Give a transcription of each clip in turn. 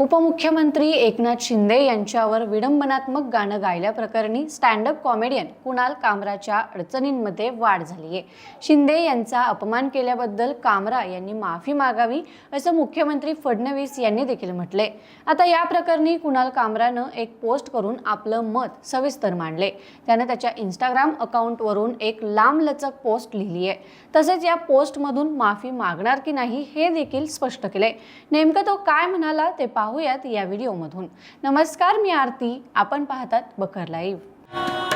उपमुख्यमंत्री एकनाथ शिंदे यांच्यावर विडंबनात्मक गाणं गायल्याप्रकरणी स्टँडअप कॉमेडियन कुणाल कामराच्या अडचणींमध्ये वाढ झाली आहे. शिंदे यांचा अपमान केल्याबद्दल कामरा यांनी माफी मागावी असं मुख्यमंत्री फडणवीस यांनी देखील म्हटले आता या प्रकरणी कुणाल कामरानं एक पोस्ट करून आपलं मत सविस्तर मांडले. त्यानं त्याच्या इंस्टाग्राम अकाउंटवरून एक लांबलचक पोस्ट लिहिली आहे. तसेच या पोस्टमधून माफी मागणार की नाही हे देखील स्पष्ट केले नेमकं तो काय म्हणाला ते पाहूयात या व्हिडिओमधून. नमस्कार मी आरती. आपण पाहतात बकर लाईव्ह.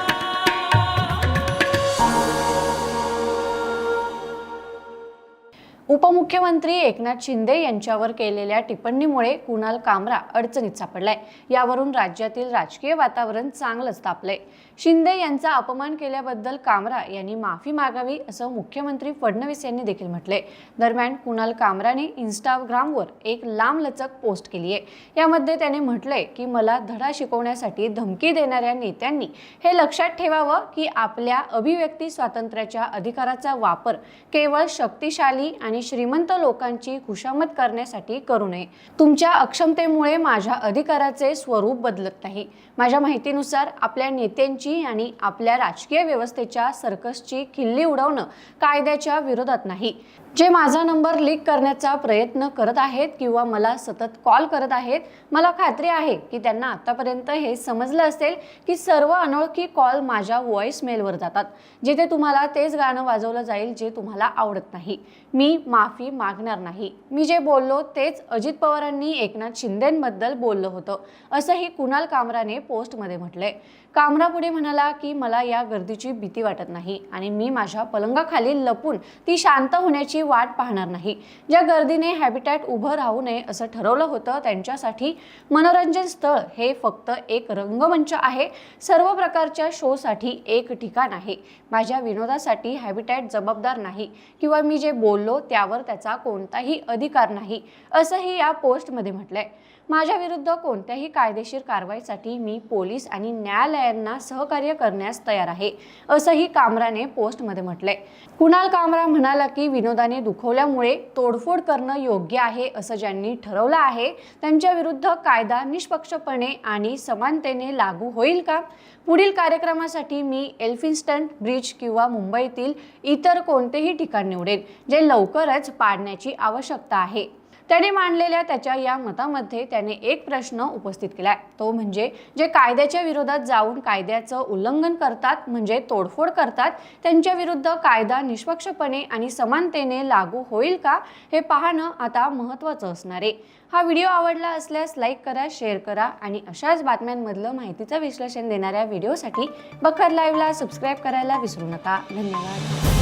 उपमुख्यमंत्री एकनाथ शिंदे यांच्यावर केलेल्या टिप्पणीमुळे कुणाल कामरा अडचणीत सापडलाय. यावरून राज्यातील राजकीय वातावरण चांगलंच तापलंय. शिंदे यांचा अपमान केल्याबद्दल कामरा यांनी माफी मागावी असं मुख्यमंत्री फडणवीस यांनी देखील म्हटले दरम्यान कुणाल कामराने इंस्टाग्रामवर एक लांबलचक पोस्ट केली आहे यामध्ये त्याने म्हटलंय की मला धडा शिकवण्यासाठी धमकी देणाऱ्या नेत्यांनी हे लक्षात ठेवावं की आपल्या अभिव्यक्ती स्वातंत्र्याच्या अधिकाराचा वापर केवळ शक्तिशाली आणि श्रीमंत लोकांची खुशामत करण्यासाठी करू नये. तुमच्या अक्षमतेमुळे माझ्या अधिकाराचे स्वरूप बदलत नाही. माझ्या माहितीनुसार आपल्या नेत्यांची आणि आपल्या राजकीय व्यवस्थेच्या सर्कसची खिल्ली उडवणं कायद्याच्या विरोधात नाही. जे माझा नंबर लीक करण्याचा प्रयत्न करत आहेत किंवा मला सतत कॉल करत आहेत मला खात्री आहे की त्यांना आतापर्यंत हे समजलं असेल की सर्व अनोळखी कॉल माझ्या व्हॉइस मेलवर जातात जिथे तुम्हाला तेच गाणं वाजवलं जाईल जे तुम्हाला आवडत नाही. मी माफी मागणार नाही. मी जे बोललो तेच अजित पवारांनी एकनाथ शिंदेंबद्दल बोललं होतं असंही कुणाल कामराने पोस्टमध्ये म्हटलंय. कामरा पुढे म्हणाला की मला या गर्दीची भीती वाटत नाही आणि मी माझ्या पलंगाखाली लपून ती शांत होण्याची वाट पाहणार नाही. ज्या गर्दीने हॅबिटॅट उभं राहू नये असं ठरवलं होतं त्यांच्यासाठी मनोरंजन स्थळ हे फक्त एक रंगमंच आहे. सर्व प्रकारच्या शोसाठी एक ठिकाण आहे. माझ्या विनोदासाठी हॅबिटॅट जबाबदार नाही. किंवा मी जे बोललो त्यावर त्याचा कोणताही अधिकार नाही असंही या पोस्टमध्ये म्हटलंय. माझ्या विरुद्ध कोणत्याही कायदेशीर कारवाईसाठी मी पोलीस आणि न्यायालयांना सहकार्य करण्यास तयार आहे असंही कामराने पोस्टमध्ये म्हटलंय. कुणाल कामरा म्हणाला की विनोदाने दुखवल्यामुळे तोडफोड करणं योग्य आहे असं ज्यांनी ठरवलं आहे त्यांच्या विरुद्ध कायदा निष्पक्षपणे आणि समानतेने लागू होईल का? पुढील कार्यक्रमासाठी मी एल्फिन्स्टन ब्रिज किंवा मुंबईतील इतर कोणतेही ठिकाण निवडेल जे लवकर लवकरच पाडण्याची आवश्यकता आहे. त्याने मांडलेल्या त्याच्या या मतामध्ये त्याने एक प्रश्न उपस्थित केलाय. तो म्हणजे जे कायद्याच्या विरोधात जाऊन कायद्याचं उल्लंघन करतात म्हणजे तोडफोड करतात त्यांच्या विरुद्ध कायदा निष्पक्षपणे आणि समानतेने लागू होईल का हे पाहणं आता महत्त्वाचं असणार आहे. हा व्हिडिओ आवडला असल्यास लाईक करा शेअर करा आणि अशाच बातम्यांमधलं माहितीचं विश्लेषण देणाऱ्या व्हिडिओसाठी बखर लाईव्हला सबस्क्राईब करायला विसरू नका. धन्यवाद.